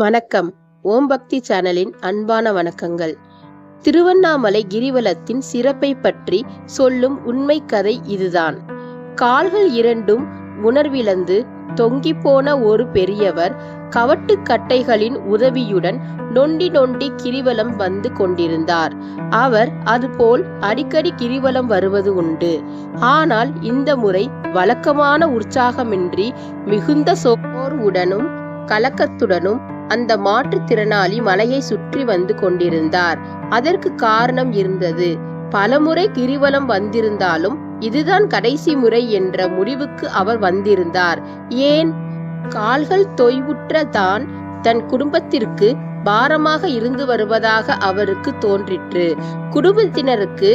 வணக்கம். ஓம் பக்தி சேனலின் அன்பான வணக்கங்கள். திருவண்ணாமலை கிரிவலத்தின் சிறப்பை பற்றி சொல்லும் உண்மை கதை இதுதான். கால்கள் இரண்டும் உணர்விழந்து தொங்கி போன ஒரு பெரியவர் கவட்டு கட்டைகளின் உதவியுடன் நொண்டி நொண்டி கிரிவலம் வந்து கொண்டிருந்தார். அவர் அதுபோல் அடிக்கடி கிரிவலம் வருவது உண்டு. ஆனால் இந்த முறை வழக்கமான உற்சாகமின்றி மிகுந்த சோர்வுடனும் கலக்கத்துடனும் அந்த மாற்றுத்திறனாளி மலையை சுற்றி வந்து கொண்டிருந்தார். அதற்கு காரணம் இருந்தது. பலமுறை கிரிவலம் வந்திருந்தாலும் இதுதான் கடைசி முறை என்ற முடிவுக்கு அவர் வந்திருந்தார். ஏன்? கால்கள் தொய்வுற்ற தான் தன் குடும்பத்திற்கு பாரமாக இருந்து வருவதாக அவருக்கு தோன்றிற்று. குடும்பத்தினருக்கு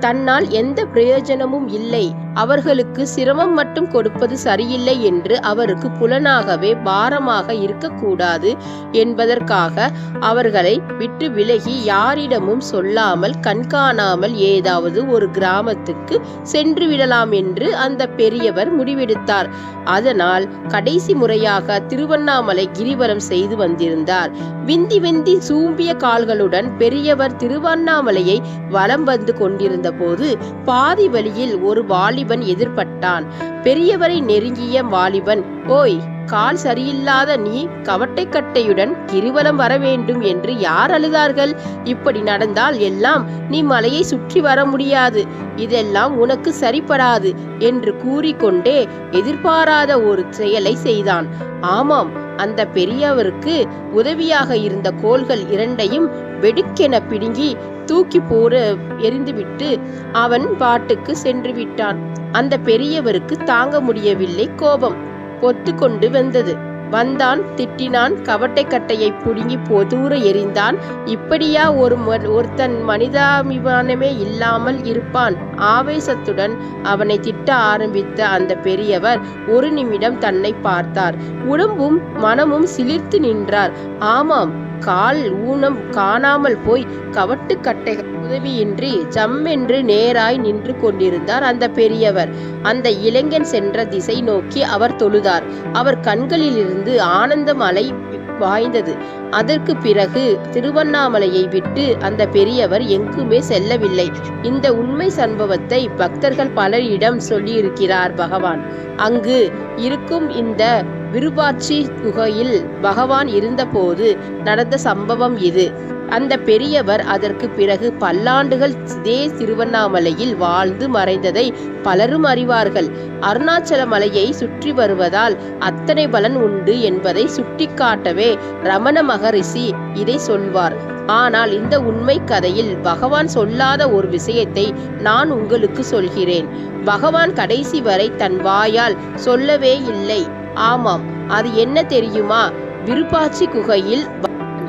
தன்னால் எந்த பிரயோஜனமும் இல்லை. அவர்களுக்கு சிரமம் மட்டும் கொடுப்பது சரியில்லை என்று அவருக்கு புலனாகவே பாரமாக இருக்கக்கூடாது என்பதற்காக அவர்களை விட்டு விலகி யாரிடமும் சொல்லாமல் கண்காணாமல் ஏதாவது ஒரு கிராமத்துக்கு சென்று விடலாம் என்று அந்த பெரியவர் முடிவெடுத்தார். அதனால் கடைசி முறையாக திருவண்ணாமலை கிரிவலம் செய்து வந்திருந்தார். விந்தி விந்தி சூம்பிய கால்களுடன் பெரியவர் திருவண்ணாமலையை வலம் வந்து கொண்டிருந்த போது பாதி வழியில் ஒரு வாலி வாலிபன் எதிர்பட்டான். பெரியவரை நெருங்கிய வாலிபன் ஓய் கால் சரியில்லாத நீ கவட்டைக்கட்டையுடன் கிருவலம் வர வேண்டும் என்று யார் அழுதார்கள்? இப்படி நடந்தால் எல்லாம் நீ மலையை சுற்றி வர முடியாது. இதெல்லாம் உனக்கு சரிப்படாது என்று கூறிக்கொண்டே எதிர்பாராத ஒரு செயலை செய்தான். ஆமாம் அந்த பெரியவருக்கு உதவியாக இருந்த கோல்கள் இரண்டையும் வெடுக்கென பிடுங்கி தூக்கி போற எரிந்துவிட்டு அவன் பாட்டுக்கு சென்று விட்டான் அந்த பெரியவருக்கு தாங்க முடியவில்லை கோபம். பொத்து கொண்டு வந்தது. வந்தான் திட்டினான் கவட்டை கட்டையை புடுங்கி பொதூர எறிந்தான். இப்படியா ஒரு ஒருத்தன் மனிதாபிமானமே இல்லாமல் இருப்பான். ஆவேசத்துடன் அவனை திட்ட ஆரம்பித்த அந்த பெரியவர் ஒரு நிமிடம் தன்னை பார்த்தார். உடம்பும் மனமும் சிலிர்த்து நின்றார். ஆமாம் கால் ஊனம் காணாமல் போய் கவட்டு கட்டைகள் உதவியின்றி ஜம்மென்று நேராய் நின்று கொண்டிருந்தார் அந்த பெரியவர். அந்த இளைஞன் சென்ற திசை நோக்கி அவர் தொழுதார். அவர் கண்களிலிருந்து ஆனந்தமலை வாய்ந்தது. அதற்கு பிறகு திருவண்ணாமலையை விட்டு அந்த பெரியவர் எங்குமே செல்லவில்லை. இந்த உண்மை சம்பவத்தை பக்தர்கள் பலரிடம் சொல்லியிருக்கிறார் பகவான். அங்கு இருக்கும் இந்த விருபாட்சி குகையில் பகவான் இருந்தபோது நடந்த சம்பவம் இது. அந்த பெரியவர் அதற்கு பிறகு பல்லாண்டுகள் இதே திருவண்ணாமலையில் வாழ்ந்து மறைந்ததை பலரும் அறிவார்கள். அருணாச்சல மலையை சுற்றி வருவதால் அத்தனை பலன் உண்டு என்பதை சுட்டிக்காட்டவே ரமண மகரிஷி இதை சொல்வார். ஆனால் இந்த உண்மை கதையில் பகவான் சொல்லாத ஒரு விஷயத்தை நான் உங்களுக்கு சொல்கிறேன். பகவான் கடைசி வரை தன் வாயால் சொல்லவே இல்லை. ஆமாம் அது என்ன தெரியுமா? விருப்பாச்சி குகையில்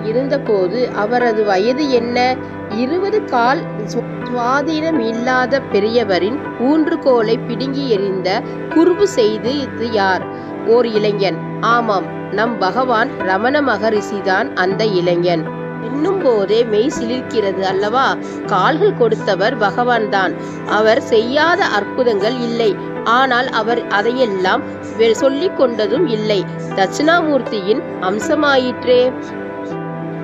இருந்தபோது அவரது வயது என்ன? இருபது கால் சு- சுவாதீனம் இல்லாத பெரியவரின் ஊன்றுகோலை பிடுங்கி எறிந்த குறும்பு செய்து இது யார்? ஓர் இளைஞன். ஆமாம் நம் பகவான் ரமண மகரிஷிதான் அந்த இளைஞன். எண்ணும் போதே மெய் சிலிர்க்கிறது அல்லவா? கால்கள் கொடுத்தவர் பகவான் தான். அவர் செய்யாத அற்புதங்கள் இல்லை. ஆனால் அவர் அதையெல்லாம் வெ- சொல்லிக் கொண்டதும் இல்லை. தட்சிணாமூர்த்தியின் அம்சமாயிற்றே.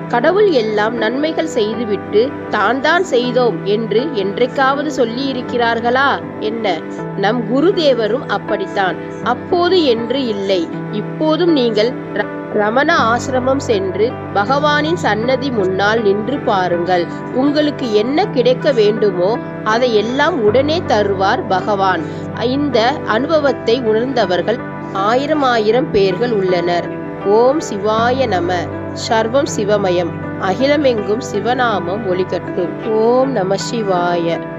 கடவுள் எல்லாம் நன்மைகள் செய்துவிட்டு தான் தான் செய்தோம் என்று என்றைக்காவது சொல்லி இருக்கிறார்களா என்ன? நம் குருதேவரும் அப்படித்தான். அப்போது என்று இல்லை. இப்போதும் நீங்கள் ர- ரமண ஆசிரமம் சென்று பகவானின் சன்னதி முன்னால் நின்று பாருங்கள். உங்களுக்கு என்ன கிடைக்க வேண்டுமோ அதை எல்லாம் உடனே தருவார் பகவான். இந்த அனுபவத்தை உணர்ந்தவர்கள் ஆயிரம் ஆயிரம் பேர்கள் உள்ளனர். ஓம் சிவாய நம. சர்வம் சிவமயம். அகிலமெங்கும் சிவநாமம் ஒளிகட்டும் ஓம் நம சிவாய.